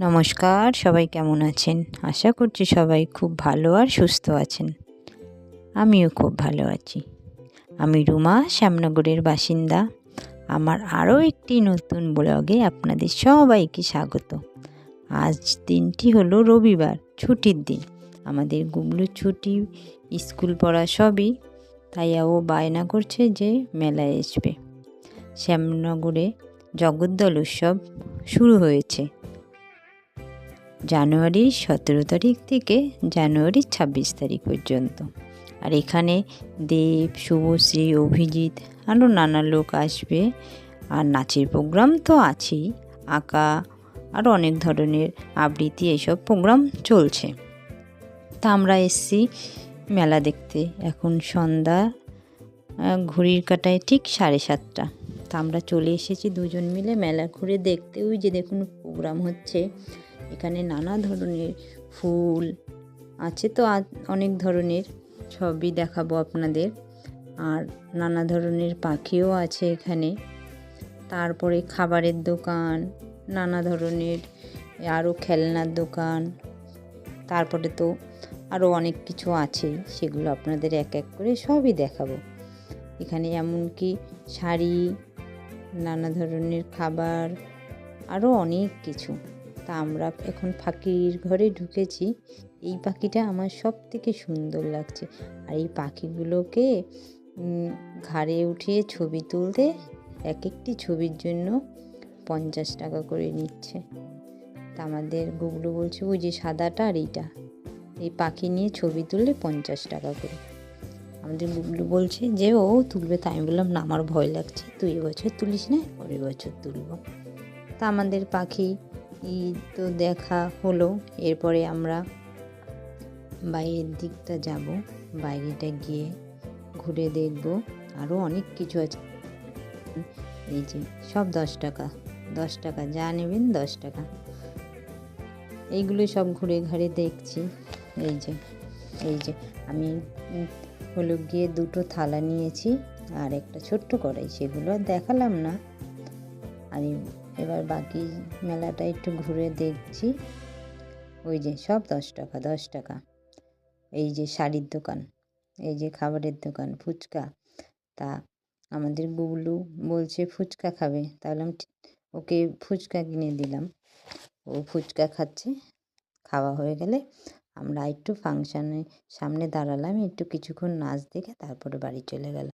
নমস্কার, সবাই কেমন আছেন? আশা করছি সবাই খুব ভালো আর সুস্থ আছেন। আমিও খুব ভালো আছি। আমি রুমা, শ্যামনগরের বাসিন্দা। আমার আরও একটি নতুন ব্লগে আপনাদের সবাইকে স্বাগত। আজ দিনটি হলো রবিবার, ছুটির দিন। আমাদের গুগলুর ছুটি, স্কুল পড়া সবই, তাই ও বায়না করছে যে মেলায় আসবে। শ্যামনগরে জগদ্দল উৎসব শুরু হয়েছে। জানুয়ারির সতেরো তারিখ থেকে জানুয়ারির ছাব্বিশ তারিখ পর্যন্ত। আর এখানে দেব, শুভশ্রী, অভিজিৎ আরও নানা লোক আসবে। আর নাচের প্রোগ্রাম তো আছেই। আঁকা আরও অনেক ধরনের আবৃত্তি এইসব প্রোগ্রাম চলছে। তা আমরা এসছি মেলা দেখতে। এখন সন্ধ্যা ঘড়ির কাটায় ঠিক সাড়ে সাতটা। তা আমরা চলে এসেছি দুজন মিলে মেলা ঘুরে দেখতে। ওই যে দেখুন, প্রোগ্রাম হচ্ছে। এখানে নানা ধরনের ফুল আছে তো অনেক ধরনের সবই দেখাবো আপনাদের। আর নানা ধরনের পাখিও আছে এখানে। তারপরে খাবারের দোকান, নানা ধরনের আরও খেলনার দোকান। তারপরে তো আরও অনেক কিছু আছে, সেগুলো আপনাদের এক এক করে সবই দেখাবো। এখানে এমনকি শাড়ি, নানা ধরনের খাবার আরও অনেক কিছু। তা আমরা এখন পাখির ঘরে ঢুকেছি। এই পাখিটা আমার সব থেকে সুন্দর লাগছে। আর এই পাখিগুলোকে ঘাড়ে উঠিয়ে ছবি তুলতে এক একটি ছবির জন্য পঞ্চাশ টাকা করে নিচ্ছে। তা আমাদের গুগলু বলছে, ওই যে সাদাটা আর এইটা। এই পাখি নিয়ে ছবি তুললে পঞ্চাশ টাকা করে। আমাদের গুগলু বলছে যে, ও তুলবে। তাই আমি বললাম, না, আমার ভয় লাগছে। তুই এবছর তুলিস না, পরের বছর তুলব। তা আমাদের পাখি তো দেখা হলো। এরপরে আমরা বাইরের দিকটা যাব। বাইরেটা গিয়ে ঘুরে দেখব। আরও অনেক কিছু আছে। এই যে সব দশ টাকা। দশ টাকা যা নেবেন দশ টাকা। এইগুলো সব ঘুরে ঘাড়ে দেখছি। এই যে এই যে আমি হলো গিয়ে দুটো থালা নিয়েছি আর একটা ছোট্ট কড়াই। সেগুলো দেখালাম না। আর এবার বাকি মেলাটা একটু ঘুরে দেখছি। ওই যে সব দশ টাকা দশ টাকা। এই যে শাড়ির দোকান, এই যে খাবারের দোকান, ফুচকা। তা আমাদের গুগলু বলছে ফুচকা খাবে। তাহলে আমি ওকে ফুচকা কিনে দিলাম। ও ফুচকা খাচ্ছে, খাওয়া হয়ে গেলে আমরা একটু ফাংশানে সামনে দাঁড়ালাম, একটু কিছুক্ষণ নাচ দেখে তারপরে বাড়ি চলে গেলাম।